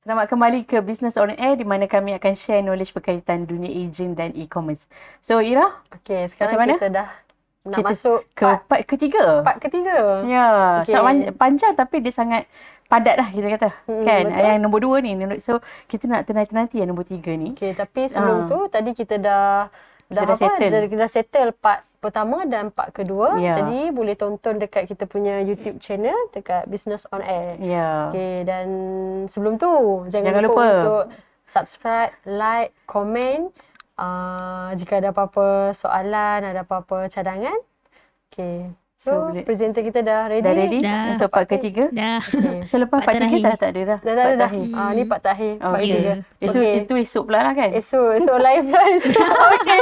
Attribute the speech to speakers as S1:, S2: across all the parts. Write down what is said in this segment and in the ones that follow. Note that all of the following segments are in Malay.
S1: Selamat kembali ke Business on Air di mana kami akan share knowledge berkaitan dunia agent dan e-commerce. So Ira,
S2: Okey, sekarang
S1: Macam mana?
S2: kita dah nak
S1: Kita
S2: masuk
S1: ke
S2: part,
S1: part ketiga.
S2: part ketiga.
S1: Ya, okay. sangat panjang tapi dia sangat padat lah kita kata.
S2: Hmm,
S1: kan?
S2: betul.
S1: Yang nombor dua ni. So kita nak tenanti-nanti yang nombor tiga ni.
S2: Okey, tapi sebelum
S1: Ah.
S2: tu tadi kita dah dah
S1: dah
S2: apa?
S1: settle.
S2: Dah, dah settle part pertama dan part kedua.
S1: Ya.
S2: Jadi boleh tonton dekat kita punya YouTube channel dekat Business on Air.
S1: Ya.
S2: Okey, dan sebelum tu jangan,
S1: Jangan
S2: lupa,
S1: lupa.
S2: untuk subscribe, like, komen. Uh, jika ada apa-apa soalan, ada apa-apa cadangan. Okey.
S1: So,
S2: So,
S1: boleh-
S2: presenter kita dah ready.
S1: Dah ready
S3: Dah.
S1: untuk part ketiga?
S3: Dah.
S2: Okey.
S1: Selepas
S3: Part
S1: part tiga
S3: terakhir.
S1: dah tak ada dah.
S2: Dah tak ada dah. Ah, ni part terakhir.
S1: Oh,
S2: part
S1: okey.
S2: tiga.
S1: Itu itu esok pula lah kan?
S2: Esok, esok live lah esok. Okey.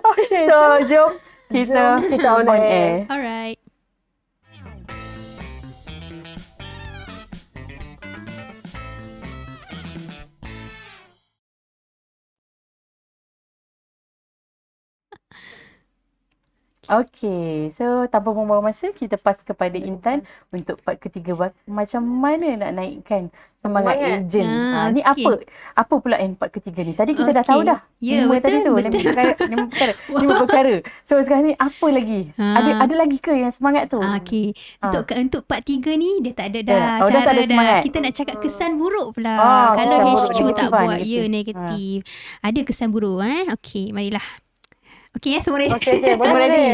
S2: Okey.
S1: So jom kita,
S2: kita on air.
S3: Alright.
S1: Okay, so tanpa membuang masa kita pass kepada Intan untuk part ketiga macam mana nak naikkan semangat ejen.
S3: Ah,
S1: Ha, ni
S3: okey.
S1: apa? Apa pula yang part ketiga ni? Tadi kita dah
S3: Okey.
S1: tahu dah.
S3: Ya,
S1: lima
S3: betul,
S1: tadi tu,
S3: betul.
S1: lima perkara, lima perkara. lima perkara. So sekarang ni apa lagi?
S3: Ha.
S1: Ada ada lagi ke yang semangat tu?
S3: Ah, okay.
S1: Ah.
S3: Untuk untuk part tiga ni dia tak ada
S1: Dah.
S3: dah
S1: Oh, dah
S3: cara
S1: tak ada semangat.
S3: Kita nak cakap kesan buruk pula.
S1: Ah,
S3: Kalau HQ tak buat
S1: negatif.
S3: ya negatif. Ada kesan buruk eh. Okay, marilah. Okay, ya semua ready.
S2: Okey, okey. Boleh,
S1: Semua ready?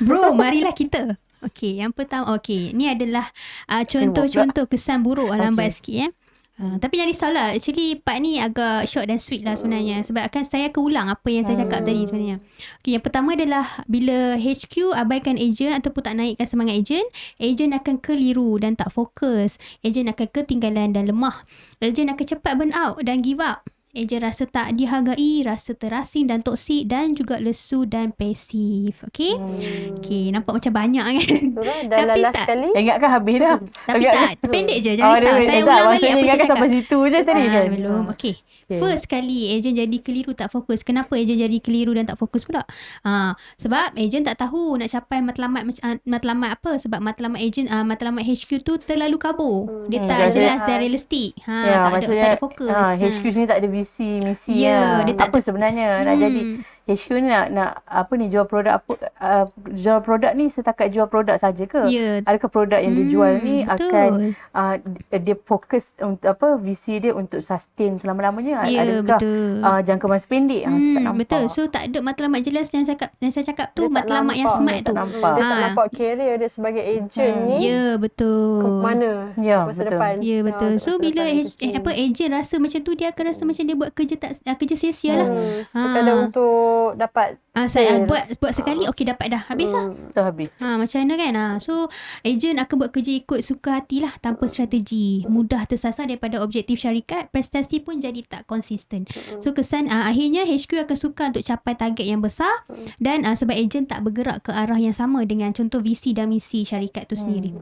S3: Bro, marilah kita. Okey, yang pertama okey, ni adalah uh, contoh-contoh kesan buruk okay. lambat sikit ya. Uh, tapi jangan risaulah. Actually part ni agak short dan sweet lah sebenarnya. Sebab akan saya akan ulang apa yang saya cakap tadi sebenarnya. Okay, yang pertama adalah bila HQ abaikan ejen ataupun tak naikkan semangat ejen, ejen akan keliru dan tak fokus. Ejen akan ketinggalan dan lemah. Ejen akan cepat burn out dan give up. Ejen rasa tak dihargai, rasa terasing dan toksik dan juga lesu dan pasif. Okay?
S1: Hmm.
S3: Okay, nampak macam banyak kan?
S2: Betul lah. Dah
S3: Tapi
S2: last
S3: tak.
S2: sekali.
S1: Ingatkan habis dah.
S3: Tapi
S1: Ingatkan-
S3: tak, pendek je.
S1: Oh,
S3: Jangan risau.
S1: dia-
S3: Saya
S1: tak,
S3: ulang balik
S1: maksudnya
S3: apa saya
S1: ingatkan
S3: cakap.
S1: sampai situ je tadi
S3: Ah,
S1: kan?
S3: belum. Okay.
S1: Okay.
S3: First kali ejen jadi keliru tak fokus. Kenapa ejen jadi keliru dan tak fokus pula? Ha, sebab ejen tak tahu nak capai matlamat ah, matlamat apa sebab matlamat ejen uh, matlamat HQ tu terlalu kabur. Dia
S1: Hmm,
S3: tak
S1: jadi-
S3: jelas dan realistik. Ha,
S1: Ya,
S3: tak ada tak ada fokus.
S1: Ha, HQ sini tak ada visi, misi.
S3: Ya,
S1: Ya,
S3: dia tak
S1: apa sebenarnya nak
S3: Hmm.
S1: jadi HQ ni nak nak apa ni jual produk apa uh, jual produk ni setakat jual produk saja ke?
S3: Ya.
S1: Adakah produk yang dia jual ni
S3: Hmm, betul.
S1: akan uh, dia fokus untuk apa visi dia untuk sustain selama-lamanya?
S3: Ya,
S1: Adakah
S3: betul.
S1: uh, jangka masa pendek? Ha, sebab
S3: Hmm,
S1: nampak.
S3: betul. So tak ada matlamat jelas yang saya cakap yang saya cakap tu
S2: Dia tak
S3: matlamat yang
S2: nampak.
S3: smart
S1: Dia
S3: tu.
S1: tak nampak.
S2: Dia tak
S3: Ha.
S2: nampak career dia sebagai ejen
S1: Hmm.
S2: ni.
S3: Ya, betul.
S2: Ke mana
S1: Ya,
S2: masa
S1: betul.
S2: depan.
S3: Ya betul.
S2: Ah,
S3: So bila eh, apa ejen rasa macam tu dia akan rasa macam dia buat kerja tak uh, kerja sia-sia lah.
S2: Hmm, sekadar
S3: Ah.
S2: Untuk dapat
S3: Ah saya
S2: Betul.
S3: buat buat sekali okey dapat dah. Habis lah.
S2: hmm,
S1: Betul habis.
S3: Ha macam mana kan? Ha so ejen akan buat kerja ikut suka hati lah tanpa strategi. Mudah tersasar daripada objektif syarikat, prestasi pun jadi tak konsisten. So kesan uh, akhirnya HQ akan suka untuk capai target yang besar dan uh, sebab ejen tak bergerak ke arah yang sama dengan contoh visi dan misi syarikat tu sendiri.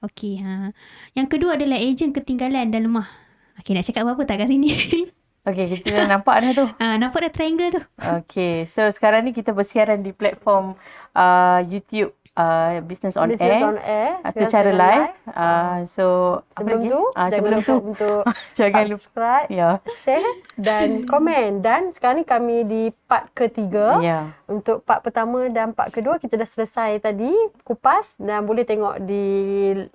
S3: Okey ha. Yang kedua adalah ejen ketinggalan dan lemah. Okey nak cakap apa-apa tak kat sini?
S1: Okey, kita dah nampak dah tu.
S3: Ah nampak dah triangle tu.
S1: Okay, so sekarang ni kita bersiaran di platform uh, YouTube uh, Business on
S2: business
S1: Air
S2: on air.
S1: atau secara
S2: sedang
S1: live. Uh, so
S2: Sebelum tu,
S1: Ah,
S2: jangan
S1: sebelum
S2: lupa
S1: tu
S2: untuk
S1: jangan lupa.
S2: subscribe,
S1: Ya.
S2: share dan komen. Dan sekarang ni kami di part ketiga.
S1: Ya.
S2: Untuk part pertama dan part kedua kita dah selesai tadi kupas dan boleh tengok di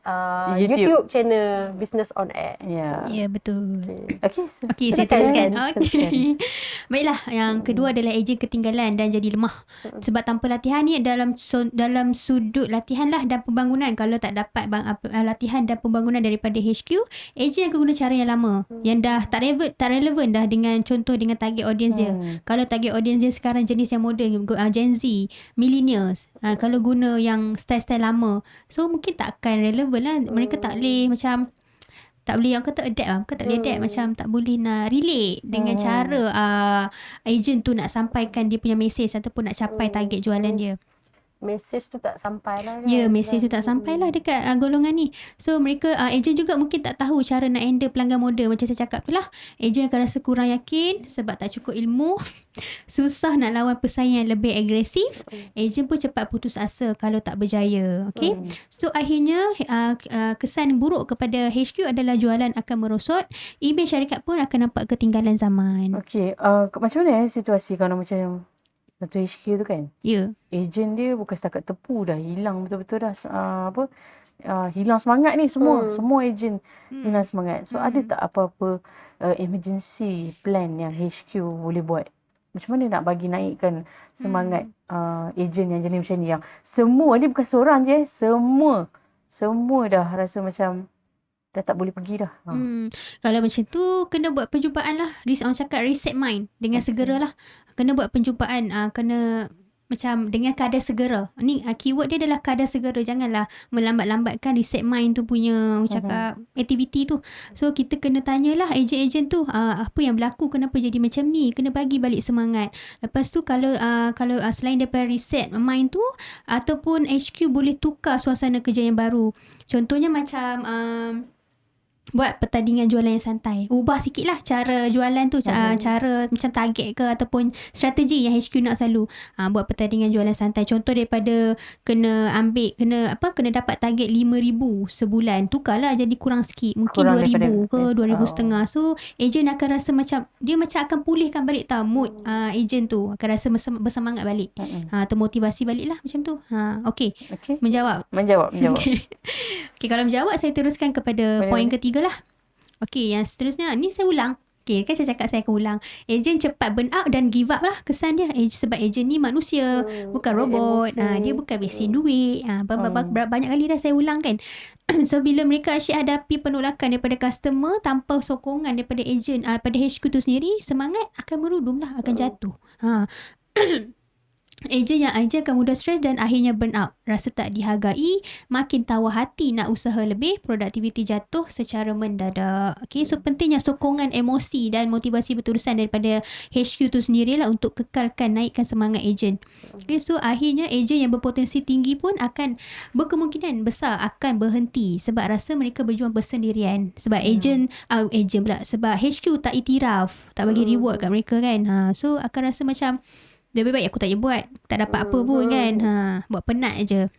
S2: uh,
S1: YouTube.
S2: YouTube. channel Business on Air.
S1: Ya.
S3: Ya yeah, betul.
S1: Okay, so
S3: Okey, saya
S2: Teruskan.
S3: Okey. Baiklah, yang kedua adalah ejen ketinggalan dan jadi lemah. Sebab tanpa latihan ni dalam dalam sudut latihan lah dan pembangunan kalau tak dapat bang, uh, latihan dan pembangunan daripada HQ, ejen akan guna cara yang lama yang dah tak relevan tak relevan dah dengan contoh dengan target audience dia.
S1: Hmm.
S3: Kalau target audience dia sekarang jenis yang moden uh, Gen Z, millennials. Uh, kalau guna yang style-style lama, so mungkin tak akan relevan lah. Mereka tak boleh macam tak boleh orang kata adapt lah. Bukan tak boleh adapt.
S2: Hmm.
S3: Macam tak boleh nak relate dengan
S1: Hmm.
S3: cara uh, agent tu nak sampaikan dia punya message ataupun nak capai
S2: Hmm.
S3: target jualan dia.
S2: Message tu tak sampai lah kan.
S3: Ya, mesej tu tak sampai lah dekat uh, golongan ni. So, mereka, uh, ejen juga mungkin tak tahu cara nak handle pelanggan moda. Macam saya cakap tu lah. Ejen akan rasa kurang yakin sebab tak cukup ilmu. Susah nak lawan pesaing yang lebih agresif. Ejen pun cepat putus asa kalau tak berjaya. Okay.
S2: Hmm.
S3: So, akhirnya uh, uh, kesan buruk kepada HQ adalah jualan akan merosot. Imej syarikat pun akan nampak ketinggalan zaman.
S1: Okey, uh, macam mana eh situasi kalau macam satu HQ tu kan?
S3: Ya.
S1: Ejen dia bukan setakat tepu dah hilang betul-betul dah uh, apa uh, hilang semangat ni semua
S2: Hmm.
S1: semua ejen hilang semangat. So ada
S3: Hmm.
S1: tak apa-apa uh, emergency plan yang HQ boleh buat? Macam mana nak bagi naikkan semangat uh, ejen yang jenis macam ni yang semua ni bukan seorang je, eh, semua semua dah rasa macam dah tak boleh pergi dah. Ha.
S3: Hmm. Kalau macam tu kena buat perjumpaan lah. Orang cakap reset mind dengan
S1: Okey.
S3: segera lah. Kena buat perjumpaan. Uh, kena macam dengan kadar segera. Ni uh, keyword dia adalah kadar segera. Janganlah melambat-lambatkan reset mind tu punya orang cakap aktiviti tu. So kita kena tanyalah ejen-ejen tu uh, apa yang berlaku kenapa jadi macam ni. Kena bagi balik semangat. Lepas tu kalau uh, kalau uh, selain daripada reset mind tu ataupun HQ boleh tukar suasana kerja yang baru. Contohnya macam um, buat pertandingan jualan yang santai. Ubah sikit lah cara jualan tu. Ca-
S1: Mhm.
S3: Cara macam target ke ataupun strategi yang HQ nak selalu. Ha, buat pertandingan jualan santai. Contoh daripada kena ambil, kena apa kena dapat target 5,000 sebulan. Tukarlah jadi kurang sikit. Mungkin
S1: Kurang
S3: 2,000
S1: daripada-
S3: ke
S1: yes.
S3: 2,000
S1: Oh.
S3: So, ejen akan rasa macam, dia macam akan pulihkan balik tau mood uh, ejen tu. Akan rasa bersem- bersemangat balik.
S1: Mm-mm.
S3: Ha, termotivasi balik lah macam tu. Ha, okay.
S1: Okey.
S3: Menjawab.
S1: Menjawab, menjawab.
S3: Okay, kalau menjawab saya teruskan kepada
S1: Boleh,
S3: poin ketiga lah. Okay, yang seterusnya ni saya ulang. Okay, kan saya cakap saya akan ulang. Ejen cepat burn out dan give up lah kesan dia. Ej, sebab ejen ni manusia,
S2: Hmm,
S3: bukan robot. Ha, dia bukan besin duit. Ha, ba- ba- ba-
S1: Hmm.
S3: ba- banyak kali dah saya ulang kan. so, bila mereka asyik hadapi penolakan daripada customer tanpa sokongan daripada ejen, uh, pada HQ tu sendiri, semangat akan merudum lah, akan jatuh. Ha. Ejen yang ejen akan mudah stres dan akhirnya burn out. Rasa tak dihargai, makin tawar hati nak usaha lebih, produktiviti jatuh secara mendadak. Okay, so pentingnya sokongan emosi dan motivasi berterusan daripada HQ tu sendirilah untuk kekalkan naikkan semangat ejen. Okay, so akhirnya ejen yang berpotensi tinggi pun akan berkemungkinan besar akan berhenti sebab rasa mereka berjuang bersendirian. Sebab ejen, uh, ejen pula, sebab HQ tak itiraf, tak bagi reward kat mereka kan. Ha, so akan rasa macam lebih baik aku tak payah buat. Tak dapat apa pun kan. Ha, buat penat je.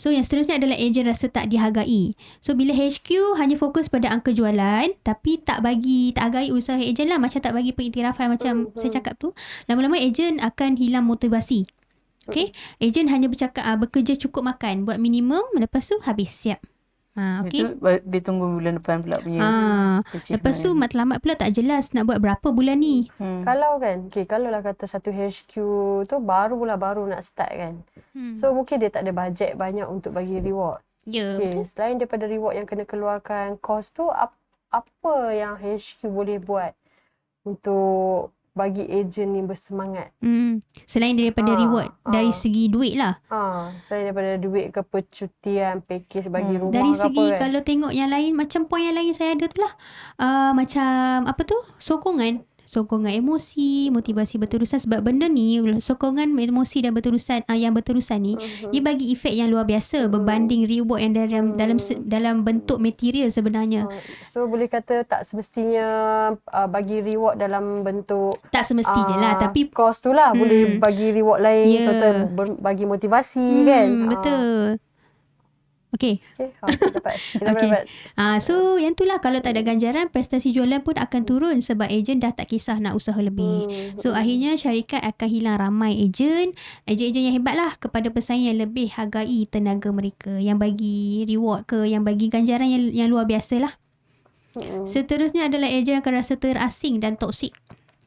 S3: So yang seterusnya adalah ejen rasa tak dihargai. So bila HQ hanya fokus pada angka jualan tapi tak bagi, tak hargai usaha ejen lah. Macam tak bagi pengiktirafan macam saya cakap tu. Lama-lama ejen akan hilang motivasi. Okay. Ejen hanya bercakap uh, bekerja cukup makan. Buat minimum. Lepas tu habis. Siap. Ha, okay.
S1: Itu dia tunggu bulan depan pula punya.
S3: Ha. Lepas tu matlamat pula tak jelas nak buat berapa bulan ni.
S1: Hmm.
S2: Kalau kan, okay, kalau lah kata satu HQ tu baru lah baru nak start kan.
S3: Hmm.
S2: So mungkin dia tak ada bajet banyak untuk bagi reward.
S3: ya,
S2: Okay,
S3: betul.
S2: selain daripada reward yang kena keluarkan kos tu, ap, apa yang HQ boleh buat untuk bagi ejen ni bersemangat?
S3: Hmm. Selain daripada
S2: Ha,
S3: reward dari
S2: ha.
S3: segi duit lah.
S2: Ha, selain daripada duit ke percutian, package bagi
S1: Hmm.
S2: rumah
S3: Dari segi
S2: apa kan.
S3: kalau tengok yang lain macam poin yang lain saya ada tu lah. Uh, macam apa tu? Sokongan. Sokongan emosi, motivasi berterusan sebab benda ni sokongan emosi dan berterusan uh, yang berterusan ni
S2: Mhm.
S3: dia bagi efek yang luar biasa berbanding reward yang dalam dalam se- dalam bentuk material sebenarnya.
S2: Ha, So boleh kata tak semestinya uh, bagi reward dalam bentuk
S3: Tak semestinya lah
S2: ah,
S3: tapi
S2: kos tu lah boleh
S3: Hmm.
S2: bagi reward lain
S3: Ya.
S2: contoh ber, bagi motivasi
S3: hmm,
S2: kan.
S3: betul. Okay.
S2: Okay, ha, dapat. Kita
S3: Okay.
S2: dapat.
S3: Ah, so yang tu lah kalau tak ada ganjaran prestasi jualan pun akan turun sebab ejen dah tak kisah nak usaha lebih.
S2: Hmm.
S3: So akhirnya syarikat akan hilang ramai ejen, ejen-ejen yang hebat lah kepada pesaing yang lebih hargai tenaga mereka, yang bagi reward ke, yang bagi ganjaran yang, yang luar biasa lah.
S2: Hmm.
S3: Seterusnya adalah ejen akan rasa terasing dan toksik.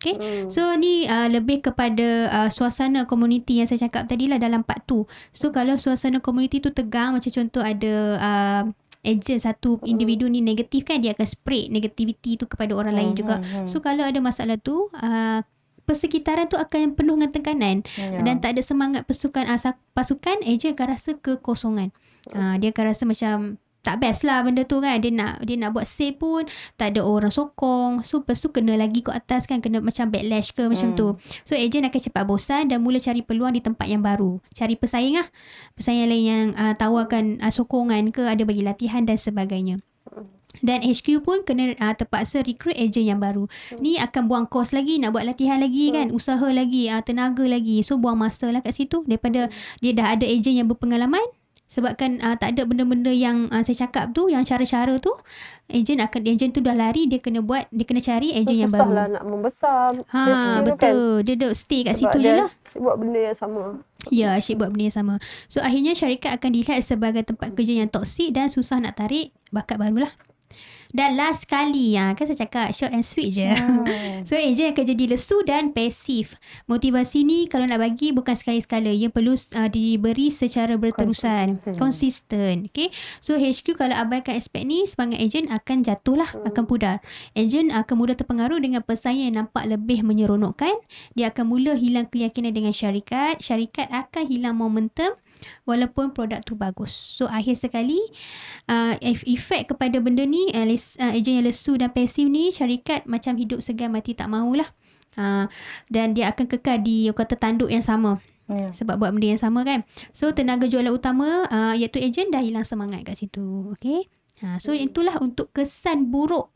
S3: Okay.
S2: Hmm.
S3: So ni uh, lebih kepada uh, suasana komuniti yang saya cakap tadi lah dalam part tu. So kalau suasana komuniti tu tegang macam contoh ada uh, ejen satu individu ni negatif kan dia akan spread negativity tu kepada orang lain
S1: Hmm,
S3: juga.
S1: hmm, hmm.
S3: So kalau ada masalah tu uh, persekitaran tu akan penuh dengan tekanan
S1: Ya.
S3: dan tak ada semangat pasukan uh, pasukan ejen akan rasa kekosongan. Uh, dia akan rasa macam tak best lah benda tu kan. Dia nak dia nak buat sale pun tak ada orang sokong. So lepas tu kena lagi ke atas kan. Kena macam backlash ke macam
S1: Hmm.
S3: tu. So agent akan cepat bosan dan mula cari peluang di tempat yang baru. Cari pesaing lah. Pesaing lain yang uh, tawarkan uh, sokongan ke ada bagi latihan dan sebagainya. Dan HQ pun kena uh, terpaksa recruit agent yang baru. Ni akan buang kos lagi, nak buat latihan lagi kan, usaha lagi, uh, tenaga lagi. So buang masa lah kat situ daripada dia dah ada agent yang berpengalaman. Sebabkan uh, tak ada benda-benda yang uh, saya cakap tu, yang cara-cara tu, agent akan agent tu dah lari, dia kena buat, dia kena cari agent yang
S2: Susah
S3: baru.
S2: lah nak membesar.
S3: Ha,
S2: HQ tu
S3: betul. Dia duduk stay kat
S2: Sebab
S3: situ je
S2: dia
S3: lah.
S2: Buat benda yang sama.
S3: Ya, asyik buat benda yang sama. So, akhirnya syarikat akan dilihat sebagai tempat kerja yang toksik dan susah nak tarik bakat barulah. Dan last kali, ya, kan saya cakap short and sweet je.
S1: Hmm.
S3: So, agent akan jadi lesu dan pasif. Motivasi ni kalau nak bagi bukan sekali-sekala. Ia perlu uh, diberi secara berterusan.
S1: Konsisten.
S3: Konsisten. Okay. So, HQ kalau abaikan aspek ni, semangat agent akan jatuh lah. Akan pudar. Agent akan mudah terpengaruh dengan pesaing yang nampak lebih menyeronokkan. Dia akan mula hilang keyakinan dengan syarikat. Syarikat akan hilang momentum walaupun produk tu bagus. So akhir sekali uh, efek kepada benda ni uh, les, uh, ejen yang lesu dan pasif ni syarikat macam hidup segan mati tak maulah. Uh, dan dia akan kekal di kata tanduk yang sama
S1: Ya.
S3: sebab buat benda yang sama kan. So tenaga jualan utama uh, iaitu ejen dah hilang semangat kat situ. Okay. Ha, so itulah untuk kesan buruk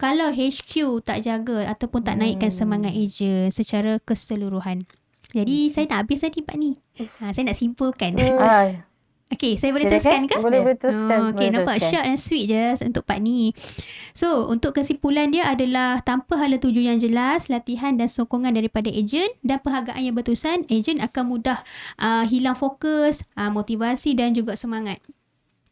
S3: kalau HQ tak jaga ataupun tak naikkan semangat ejen secara keseluruhan. Jadi saya nak habis tadi Pak ni. Ha, saya nak simpulkan.
S1: Ah,
S3: Okay, saya boleh
S1: Silakan.
S3: teruskan ke?
S2: Boleh boleh teruskan.
S3: Oh, okay,
S1: boleh
S3: nampak
S1: teruskan.
S3: short and sweet je untuk part ni. So, untuk kesimpulan dia adalah tanpa hala tuju yang jelas, latihan dan sokongan daripada ejen dan penghargaan yang berterusan, ejen akan mudah uh, hilang fokus, uh, motivasi dan juga semangat.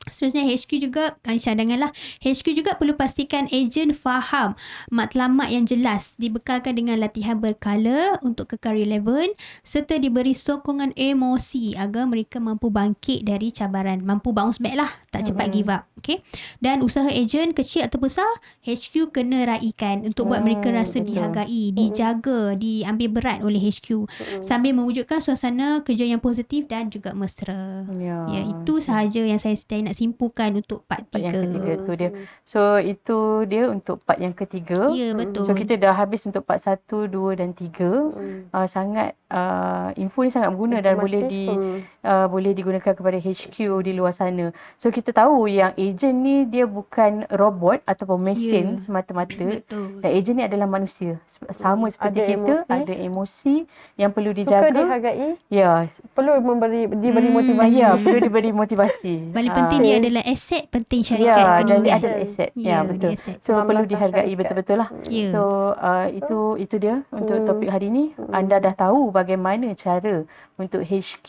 S3: Seterusnya HQ juga kan cadangan lah. HQ juga perlu pastikan ejen faham matlamat yang jelas dibekalkan dengan latihan berkala untuk kekal relevan serta diberi sokongan emosi agar mereka mampu bangkit dari cabaran. Mampu bounce back lah. Tak cepat give up. Okay. Dan usaha ejen kecil atau besar HQ kena raikan untuk buat mereka
S1: Hmm,
S3: rasa
S1: betul.
S3: dihargai, dijaga, diambil berat oleh HQ sambil mewujudkan suasana kerja yang positif dan juga mesra.
S1: Ya.
S3: Ya, itu sahaja yang saya, saya nak simpulkan untuk part
S1: Part yang
S3: tiga.
S1: ketiga tu dia. So itu dia untuk part yang ketiga.
S3: Ya, betul.
S1: So kita dah habis untuk part satu, dua dan tiga.
S2: Hmm.
S1: Uh, sangat uh, info ni sangat berguna dan boleh di
S2: Hmm.
S1: uh, boleh digunakan kepada HQ di luar sana. So kita tahu yang ejen ni dia bukan robot ataupun mesin
S3: Ya.
S1: semata-mata.
S3: Betul.
S1: Dan ejen ni adalah manusia. Sama seperti
S2: Ada
S1: kita,
S2: emosi.
S1: ada emosi yang perlu
S2: Suka
S1: dijaga.
S2: dihargai.
S1: Ya,
S2: Perlu memberi diberi
S3: Hmm,
S2: motivasi.
S1: ya, perlu diberi motivasi.
S3: Paling penting dia adalah aset penting syarikat
S1: Ya,
S3: kena
S1: dan dia
S3: ingat.
S1: ada aset. Ya,
S3: Ya,
S1: betul.
S3: aset.
S1: So perlu
S2: Keselamatan
S1: dihargai
S2: syarikat.
S1: betul-betul lah.
S3: Ya.
S1: So uh, itu itu dia untuk
S2: Hmm.
S1: topik hari ni. Anda dah tahu bagaimana cara untuk HQ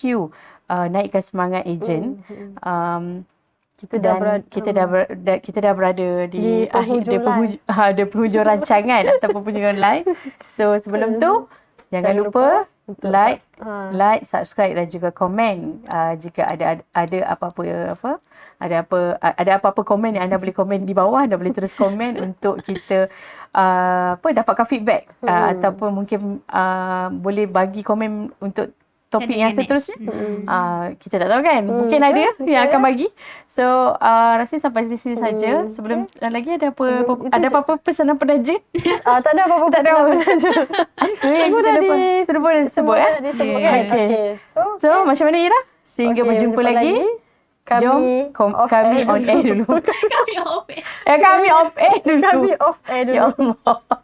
S1: uh, naikkan semangat ejen.
S2: Hmm.
S1: Um,
S2: Kita dah berada,
S1: kita dah, ber, dah kita dah berada di,
S2: Di
S1: akhir di penghujung, ha, di penghujung rancangan ataupun penghujung live. So sebelum tu jangan,
S2: Jangan
S1: lupa,
S2: untuk
S1: like
S2: subs- ha.
S1: like, subscribe dan juga komen uh, jika ada ada apa-apa apa ada apa ada apa-apa komen yang anda boleh komen di bawah anda boleh terus komen untuk kita uh, apa dapatkan feedback uh,
S2: Hmm.
S1: ataupun mungkin uh, boleh bagi komen untuk topik yang seterusnya
S2: Hmm.
S1: uh, kita tak tahu kan mungkin
S2: Hmm,
S1: ada
S2: betul,
S1: yang akan
S2: ya.
S1: bagi so uh, rasa sampai di sini saja
S2: Hmm,
S1: sebelum uh, lagi ada apa,
S2: Sebelum-
S1: apa ada apa-apa pesanan penaja
S2: Ah, tak ada apa-apa
S1: tak ada
S2: pesanan penaja. Semua
S1: kita
S2: dah di-
S1: Semua eh
S3: Ya.
S2: kan?
S1: Okay.
S2: Okay. So,
S1: So macam mana Ira? Sehingga
S2: okay,
S1: berjumpa
S2: berjumpa
S1: lagi.
S2: Kami
S1: Jom kom-
S2: off
S1: kami
S2: air
S1: on air dulu.
S3: Kami off air.
S1: eh kami off air dulu.
S2: Kami off air dulu.
S1: Ya Allah.